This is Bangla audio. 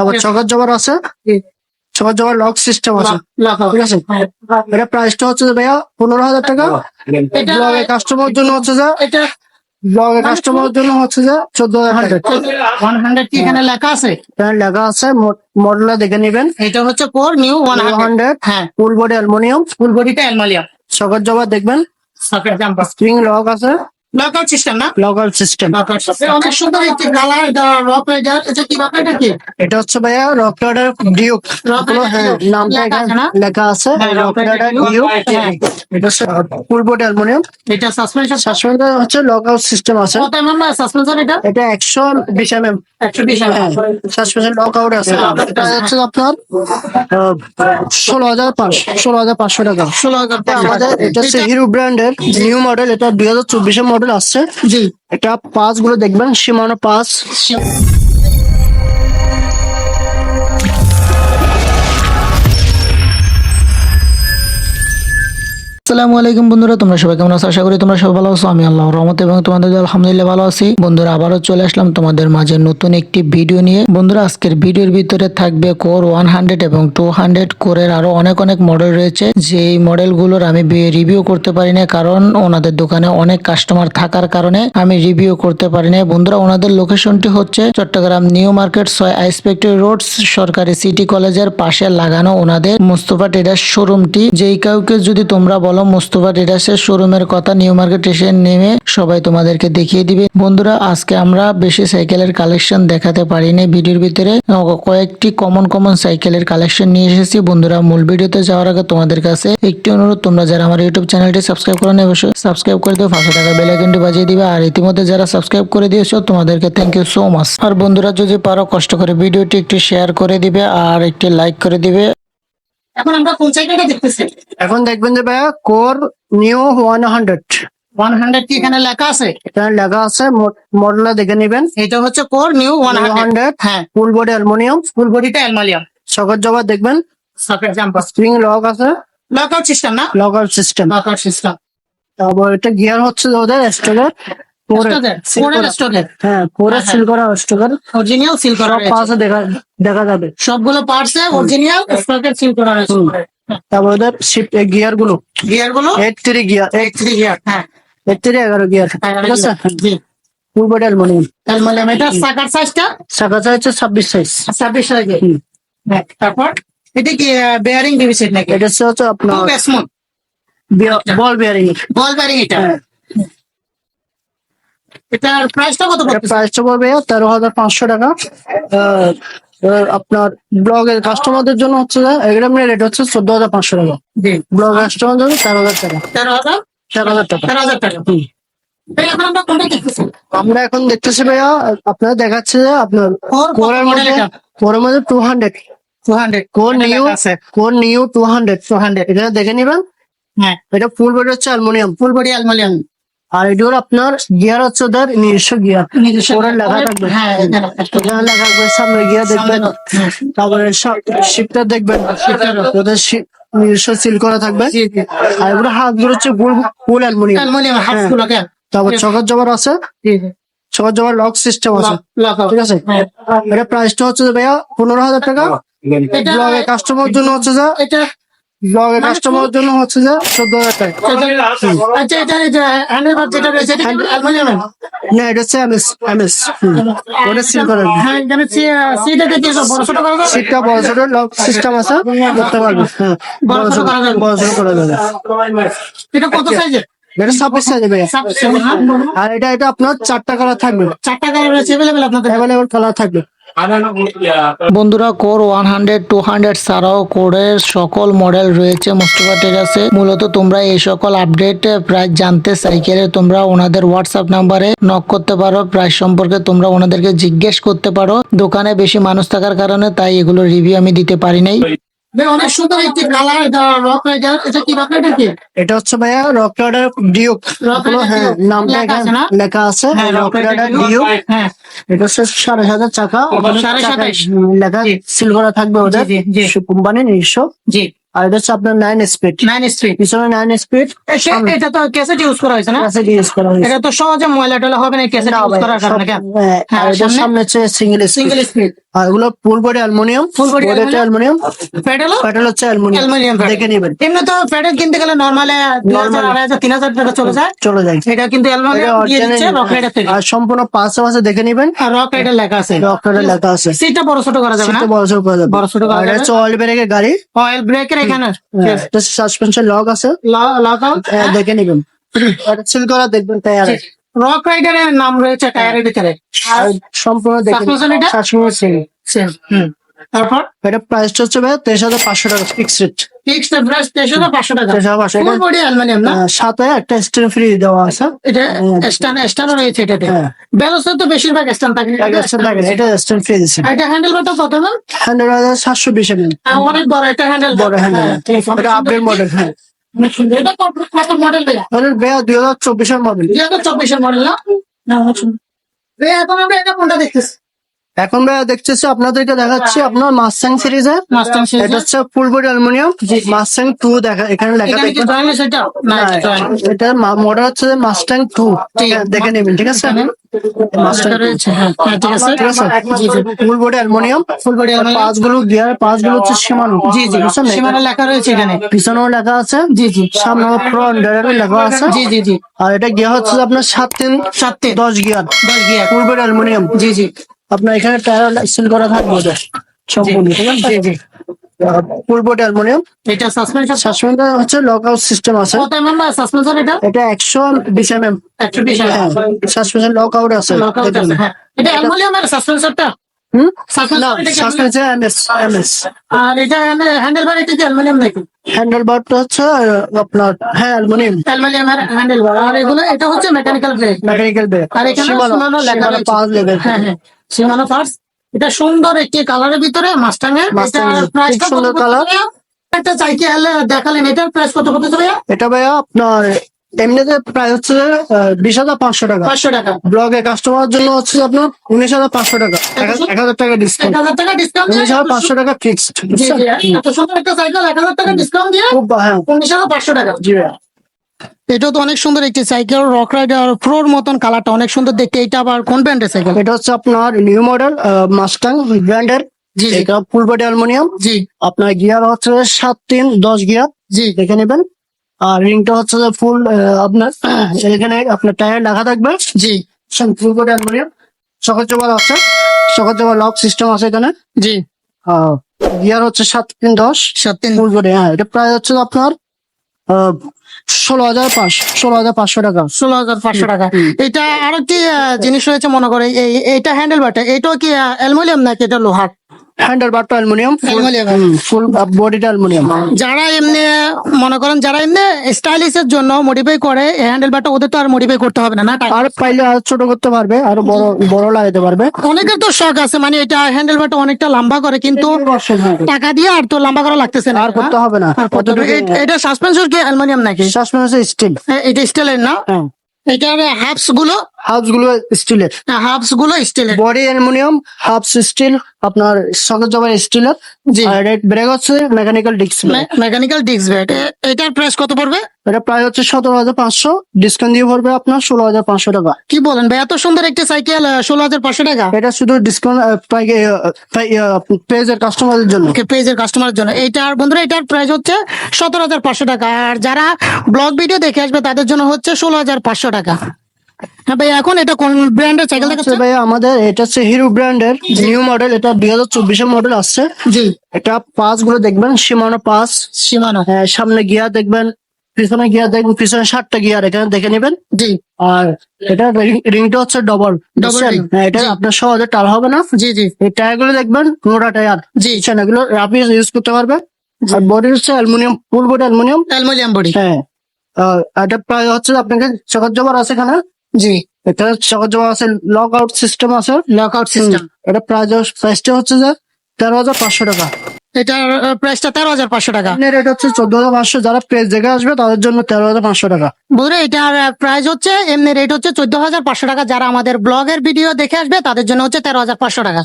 তারপর চকার জবার আছে? চকার জবার লক সিস্টেম আছে। ঠিক আছে? এটা প্রাইসটা হচ্ছে যে ভাইয়া পনেরো হাজার টাকা। এটা- ব্লগের কাস্টমার জন্য হচ্ছে যে এটা ব্লগের কাস্টমার জন্য হচ্ছে যে চোদ্দ হাজার ওয়ান হান্ড্রেড কি এখানে লেখা আছে? এখানে লেখা আছে। মডেলটা দেখে নেবেন। এটা হচ্ছে কোর নিউ ওয়ান হান্ড্রেড হ্যাঁ। ফুল বডি অ্যালুমিনিয়াম ফুল বডিটা অ্যালমালিয়া চকার জবার দেখবেন। স্প্রিং লক আছে। লকআউট সিস্টেম না? লকাল সিস্টেম অনেক সুন্দর একটি কালার এটা রক রাইডার এটা কি রক রাইডার কি? এটা হচ্ছে ভাইয়া rock rider duke Rock Rider Duke। নামটা এখানে লেখা আছে রক রাইডার ডিউক। এটা ফুল বডি অ্যালুমিনিয়াম এটা সাসপেনশন সাসপেন্সার হচ্ছে লকআউট সিস্টেম আছে। কত এমএম সাসপেনশন এটা? এটা একশো বিশ এম এম একশো বিশ সাসপেন্সার লকআউট আছে। এটা হচ্ছে আপনার ষোলো হাজার পাঁচশো ষোলো হাজার পাঁচশো টাকা। ষোলো হাজার এটা আমাদের এটা হচ্ছে হিরো ব্র্যান্ডের নিউ মডেল এটা দুই হাজার চব্বিশের মডেল আসছে। জি। এটা পাঁচগুলো দেখবেন সীমানো পাঁচ। আসসালামু আলাইকুম বন্ধুরা, তোমরা সবাই কেমন আছো? আশা করি তোমরা সবাই ভালো আছো। আমি আল্লাহর রহমত এবং তোমাদের আলহামদুলিল্লাহ ভালো আছি। বন্ধুরা, আবারও চলে আসলাম তোমাদের মাঝে নতুন একটি ভিডিও নিয়ে। বন্ধুরা, আজকের ভিডিওর ভিতরে থাকবে কোর ওয়ান হান্ড্রেড এবং টু হান্ড্রেড কোরের আরও অনেক অনেক মডেল রয়েছে। যেই মডেলগুলোর আমি রিভিউ করতে পারি না, কারণ ওনাদের দোকানে অনেক কাস্টমার থাকার কারণে আমি রিভিউ করতে পারি না। বন্ধুরা, ওনাদের লোকেশনটি হচ্ছে চট্টগ্রাম নিউ মার্কেট ছয় আইসপেক্টরি রোড সরকারি সিটি কলেজের পাশে লাগানো ওনাদের মুস্তফা ট্রেডার্স শোরুমটি যেই কাউকে যদি তোমরা বলো মুস্তফা ট্রেডার্সের শোরুমের কথা নিউ মার্কেট এসে নেমে সবাই তোমাদেরকে দেখিয়ে দিবে। বন্ধুরা, আজকে আমরা বেশি সাইকেলের কালেকশন দেখাতে পারিনি। ভিডিওর ভিতরে কয়েকটি কমন কমন সাইকেলের কালেকশন নিয়ে এসেছি। বন্ধুরা, মূল ভিডিওতে যাওয়ার আগে তোমাদের কাছে একটি অনুরোধ, তোমরা যারা আমার ইউটিউব চ্যানেলটি সাবস্ক্রাইব করো অবশ্যই সাবস্ক্রাইব করে দিও, পাশে থাকা বেল আইকনটি বাজিয়ে দিবে। আর ইতিমধ্যে যারা সাবস্ক্রাইব করে দিয়েছ, তোমাদেরকে থ্যাংক ইউ সো মাচ আর বন্ধুরা, যদি পারো, কষ্ট করে ভিডিওটি একটু শেয়ার করে দিবে আর একটি লাইক করে দিবে। এখন আমরা কোন সাইকেলটা দেখতেছি? এখন দেখবেন যে ভাইয়া core new one hundred one hundred কি এখানে লেখা আছে? এখানে লেখা আছে মডেলটা দেখে নেবেন। এটা হচ্ছে কোর নিউ ওয়ান হান্ড্রেড হ্যাঁ। ফুল বডি অ্যালুমিনিয়াম ফুল বডিটা অ্যালমালিয়া চকার জবার দেখবেন। স্প্রিং লক আছে। লকআউট সিস্টেম না? লকাল সিস্টেম লকআউট সিস্টেম তারপর এটা গিয়ার হচ্ছে ওদের স্টোকের হ্যাঁ হ্যাঁ, পাশে দেখা দেখা যাবে। সবগুলো পার্টসে অরিজিনাল স্টকের সিল করা রয়েছে তারপর ওদের শিফট গিয়ারগুলো। গিয়ারগুলো এইট থ্রি গিয়ার এক থ্রি গিয়ার হ্যাঁ। এইট থ্রি এগারো গিয়ার ঠিক আছে? জি। ফুল বডি অ্যালুমিনিয়াম অ্যালুমিনিয়াম এটা সাকার সাইজটা হচ্ছে ছাব্বিশ সাইজ ছাব্বিশ সাইজে। হ্যাঁ, তারপর? এটা কি বেয়ারিং ডিভিসেট নাকি? এটা হচ্ছে আপনার বল বিয়ারিং বল বেয়ারিং এটা। হ্যাঁ। এটার প্রাইসটা কত প্রাইসটা পড়বে তেরো হাজার পাঁচশো টাকা। আপনার ব্লগের কাস্টমারদের জন্য হচ্ছে এগ্রামের রেট হচ্ছে চোদ্দ হাজার পাঁচশো টাকা। ব্লগ কাস্টমার জন্য তেরো হাজার টাকা। তেরো হাজার? তেরো হাজার টাকা। তেরো হাজার টাকা। আমরা এখন দেখতেছি ভাইয়া আপনার দেখাচ্ছে যে আপনার কোর কোরের মধ্যে কোরের মধ্যে two hundred two hundred core new core new two hundred two hundred এটা দেখে নিবেন? হ্যাঁ। এটা ফুল বডি হচ্ছে অ্যালুমিনিয়াম ফুল বডি অ্যালুমিনিয়াম আর এটির আপনার গিয়ার হচ্ছে ওদের নিজস্ব গিয়ার। নিজস্ব কোরের লেখা থাকবে। হ্যাঁ লেখা থাকবে। সামনে গিয়ার দেখবেন। তারপরে শিপটা দেখবেন। ওদের নিজস্ব সিল করা থাকবে। আর এগুলো হাতগুলো হচ্ছে ফুল অ্যালুমিনিয়াম অ্যালুমিনিয়াম হ্যাঁ। গুলো কেন তারপর চকার জবার আছে। জি জবার লক সিস্টেম আছে। ঠিক আছে? হ্যাঁ। এটা প্রাইসটা হচ্ছে যে ভাইয়া পনেরো হাজার টাকা। কাস্টমার জন্য হচ্ছে যে এটা কাস্টমার জন্য হচ্ছে যে চোদ্দ হাজার টাকা। আচ্ছা এটা এটা হ্যান্ডেল বার যেটা রয়েছে এটা অ্যালুমিনিয়াম না এটা হচ্ছে এমএস এমএস ওটা সিল করা হ্যাঁ এখানে সিটা দেখি বড় ছোট করা যাবে? সিটটা বড় ছোট লক সিস্টেম আছে করতে পারবে হ্যাঁ। বড় ছোট করা যাবে। বড় ছোট করা যাবে। এটা কত সাইজের এটা ছাব্বিশ সাইজে ভাইয়া। আর এটা এটা আপনার চারটা কালার থাকবে। চারটা কালার রয়েছে অ্যাভেলেবেল আপনাদের? অ্যাভেলেবল কালার থাকবে। বন্ধুরা, core one hundred two hundred ছাড়াও কোরের সকল মডেল রয়েছে মুস্তফা টেরাসে মূলত তোমরা এই সকল আপডেট প্রায় জানতে সাইকেলে তোমরা ওনাদের হোয়াটসঅ্যাপ নাম্বারে নক করতে পারো। প্রাইস সম্পর্কে তোমরা ওনাদেরকে জিজ্ঞেস করতে পারো। দোকানে বেশি মানুষ থাকার কারণে তাই এগুলো রিভিউ আমি দিতে পারি নাই। অনেক সুন্দর একটি কালার এটা রক রাইডার এটা কি রক রাইডার কি? এটা হচ্ছে ভাইয়া রক রাইডার ডিউক হ্যাঁ নামটা এখানে লেখা আছে হ্যাঁ রক রাইডার ডিউক হ্যাঁ। এটা হচ্ছে সাড়ে হাজার চাকা। সাড়ে সাতাশ। লেখা সিল করা থাকবে ওদের। জি, জি, জি। কোম্পানি নিজস্ব। জি। আর এটা হচ্ছে আপনার নাইন স্পিড নাইন স্ট্রিট পিছনে নাইন স্পিড এটা তো ক্যাসেট ইউজ করা হয়েছে না? ক্যাসেট ইউজ করা হয়েছে। এটা তো সহজে ময়লা টলা হবে না ক্যাসেট ইউজ করার কারণে কেন? হ্যাঁ, হ্যাঁ, সামনে- হচ্ছে সিঙ্গেল সিঙ্গেল স্পিড স্পিড আর এগুলো full body aluminium full body aluminium pedal pedal হচ্ছে অ্যালুমিনিয়াম দেখে নেবেন। এমনি তো প্যাডেল কিনতে গেলে নর্মালে দুই হাজার আড়াই হাজার তিন হাজার টাকা চলে যায়। চলে যায়। এটা কিন্তু অ্যালুমিনিয়াম দিয়ে দিচ্ছে রক রাইডার থেকে। আর সম্পূর্ণ পাশে পাশে দেখে নেবেন। আর রক রাইডার লেখা আছে। ডক্টরের লেখা আছে। সিটটা বড় ছোট করা যাবে না? বড় সড় করে দেবে বড় ছোট করা এটা যাবে? হচ্ছে অয়েল ব্রেকের গাড়ি। অয়েল ব্রেকের এখানে। সাসপেনশন লক আছে। লক হ্যাঁ, দেখে নেবেন। এটা সিল করা দেখবেন টায়ার রক রাইডারের নাম রয়েছে টায়ারের ভিতরে আর সম্পূর্ণ দেখে Suspension এটা? সাসপেনশন হুম। তারপর? এটা প্রাইসটা হচ্ছে ভাই তেইশ হাজার পাঁচশো টাকা ফিক্স রেট ফিক্সড প্রাইস তেইশ হাজার পাঁচশো টাকা। তেইশ হাজার পাঁচশো ফুল বডি অ্যালুমিনিয়াম না? সাথে একটা ফ্রি দেওয়া আছে। এটা স্ট্যান্ড স্ট্যান্ডও রয়েছে এটাতে। হ্যাঁ। তো বেশিরভাগ স্ট্যান্ড থাকে। এটা স্টেন ফ্রি দিচ্ছে। এটা হ্যান্ডেল কত না? হাজার সাতশো বিশ এমএম অনেক বড় একটা হ্যান্ডেল বড় হ্যান্ডেল এটা আপডেট মডেল হ্যাঁ। অনেক সুন্দর এটা কত কত মডেল দেয়া আমাদের বেয়া দুই হাজার চব্বিশের মডেল দুই হাজার চব্বিশের মডেল না? অনেক সুন্দর এখন আমরা এটা কোনটা দেখতেছি? এখন ভাইয়া দেখতেছি আপনাদেরকে দেখাচ্ছি আপনার মাস্টাং সিরিজের এটা হচ্ছে full body aluminium Mustang two দেখা এখানে লেখা এখানে কি দেখবেন জয়েন আছে এটা? এটা এটা মডেল হচ্ছে মাস্টাং টু দেখে নেবেন ঠিক আছে? এটা হ্যাঁ হ্যাঁ, full body aluminium full body পাঁচগুলো gear পাঁচগুলো হচ্ছে সীমানো। জি জি। সীমানা লেখা রয়েছে এখানে। পিছনেও লেখা আছে। জি জি। সামনে ফ্রন্ট ড্রাইভার লেখা আছে। জি জি জি। আর এটা গিয়ার হচ্ছে আপনার সাত তিন সাত তিন। দশ গিয়ার দশ গিয়ার ফুল বডি অ্যালুমিনিয়াম জি জি। আপনার এখানে টায়ার সিল করা থাকবে ওদের সম্পূর্ণ ঠিক আছে? অ্যালুমিনিয়াম এটা সাসপেনশন হচ্ছে লক আউট সিস্টেম আছে। কত এমএম না সাসপেনশন এটা? এটা সাসপেনশন লক আউট আছে লকআউট আছে হ্যাঁ। এটা সাসপেনশনটা হুম? এটা সাসপেনশন আর এটা হ্যান্ডেল বার এটা কি অ্যালুমিনিয়াম নাকি? হ্যান্ডেল বারটা হচ্ছে আপনার হ্যাঁ অ্যালুমিনিয়াম অ্যালুমিনিয়ামের হ্যান্ডেল বার। আর এগুলো এটা হচ্ছে মেকানিক্যাল ব্রেক মেকানিক্যাল ব্রেক আর এখানে লেখা রয়েছে। লেভেল হ্যাঁ হ্যাঁ। সীমানো পার্টস এটা সুন্দর একটি কালারের ভিতরে মাস্টাং এর। সুন্দর colour। একটা সাইকেল দেখালেন এটার প্রাইস কত কত ভাইয়া এটা ভাইয়া আপনার এমনিতে প্রায় হচ্ছে বিশ হাজার পাঁচশো টাকা। পাঁচশো টাকা। ব্লগে কাস্টমার জন্য হচ্ছে আপনার উনিশ হাজার পাঁচশো টাকা। এক- এক হাজার টাকা এক ডিসকাউন্ট হাজার টাকা ডিসকাউন্ট উনিশ হাজার পাঁচশো টাকা ফিক্সড এত সুন্দর একটা সাইকেল এক হাজার টাকা ডিসকাউন্ট দিয়ে হ্যাঁ। উনিশ হাজার পাঁচশো টাকা। জি ভাইয়া। এটা তো অনেক সুন্দর একটি সাইকেল রক রাইডার প্রোর মতন কালারটা অনেক সুন্দর দেখতে। এটা আবার কোন ব্র্যান্ডের সাইকেল? এটা হচ্ছে আপনার নিউ মডেল মাস্টাং ব্র্যান্ডের জি জি। এটা ফুল বডি অ্যালুমিনিয়াম জি। আপনার গিয়ার হচ্ছে সাত তিন দশ গিয়ার জি। দেখে নেবেন। আর রিংটা হচ্ছে যে ফুল আপনার এখানে আপনার টায়ার লেখা থাকবে। জি। ফুল বডি অ্যালুমিনিয়াম সকল জোগাড় আছে। সকল জোগাড় লক সিস্টেম আছে এখানে। জি। গিয়ার হচ্ছে সাত তিন দশ। সাত তিন। ফুল বডি হ্যাঁ এটা প্রায় হচ্ছে আপনার ষোলো হাজার পাঁচ ষোলো হাজার পাঁচশো টাকা। ষোলো হাজার পাঁচশো টাকা। এটা আরও কি আহ, জিনিস রয়েছে মনে করে? এই এটা হ্যান্ডেল বাটা এটাও কি অ্যালুমিনিয়াম নাকি এটা লোহার হ্যান্ডেল বারটা অ্যালুমিনিয়াম ফুল বডিটা অ্যালুমিনিয়াম যারা এমনি মনে করেন যারা এমনি স্টাইলিশের জন্য মডিফাই করে হ্যান্ডেল বারটা ওদের তো আর মডিফাই করতে হবে না না আর পাইলে আর ছোট করতে পারবে আরও বড় বড় লাগাতে পারবে। অনেকের তো শখ আছে মানে এটা হ্যান্ডেল বারটা অনেকটা লম্বা করে কিন্তু টাকা দিয়ে আর তো লম্বা করা লাগতেছে না। আর করতে হবে না। এটা সাসপেনশন কি অ্যালুমিনিয়াম নাকি? সাসপেন্স স্টিল এটা স্টিলের না? হ্যাঁ। এটার হাফসগুলো? হাফসগুলো স্টিলের হাফসগুলো স্টিলের বডি অ্যালুমিনিয়াম হাফস স্টিল আপনার সকেট জবার স্টিলের জি। আর ব্রেক হচ্ছে mechanical disc mechanical disc brake এটার প্রাইস কত পড়বে? এটা প্রায় হচ্ছে সতেরো হাজার পাঁচশো। ডিসকাউন্ট দিয়ে পড়বে আপনার ষোলো হাজার পাঁচশো টাকা। কি বলেন ভাই? এত সুন্দর একটি সাইকেল ষোলো হাজার পাঁচশো টাকা। এটা শুধু ডিসকাউন্ট পেজের কাস্টমারদের জন্য। পেজের কাস্টমারের জন্য। এইটার বন্ধুরা এটার প্রাইস হচ্ছে সতেরো হাজার পাঁচশো টাকা। আর যারা ব্লগ ভিডিও দেখে আসবে তাদের জন্য হচ্ছে ষোলো হাজার পাঁচশো টাকা। হ্যাঁ ভাই এখন এটা কোন ব্র্যান্ডের সাইকেল আচ্ছা দেখাচ্ছে? ভাই আমাদের এটা হচ্ছে হিরো ব্র্যান্ডের নিউ মডেল এটা দুই হাজার চব্বিশের মডেল আসছে। জি। এটা পাসগুলো দেখবেন সীমানো পাস সীমানো। হ্যাঁ, সামনে গিয়ার দেখবেন পিছনে গিয়ার দেখবেন পিছনে সাতটা গিয়ার এখানে দেখে নেবেন। জি। আর এটা রিংটা হচ্ছে ডবল ring, হ্যাঁ এটা আপনার সহজে টাল হবে না। জি জি। এই টায়ারগুলো দেখবেন মোটা টায়ার। জি। এগুলো রাফি ইউজ করতে পারবে আর বডি হচ্ছে aluminium full body aluminium aluminium body হ্যাঁ। এটা প্রায় হচ্ছে আপনাকে চকর জবার আছে এখানে। জি। এটা সহজ আছে লক আউট সিস্টেম আছে। লক আউট সিস্টেম এটা প্রাইস প্রাইসটা হচ্ছে যে তেরো হাজার পাঁচশো টাকা। এটার প্রাইসটা তেরো হাজার পাঁচশো টাকা। রেট হচ্ছে চোদ্দ হাজার পাঁচশো যারা প্রেস দেখে আসবে তাদের জন্য তেরো হাজার পাঁচশো টাকা। বুঝলে এটার প্রাইস হচ্ছে এমনি রেট হচ্ছে চোদ্দ হাজার পাঁচশো টাকা। যারা আমাদের ব্লগের ভিডিও দেখে আসবে তাদের জন্য হচ্ছে তেরো হাজার পাঁচশো টাকা।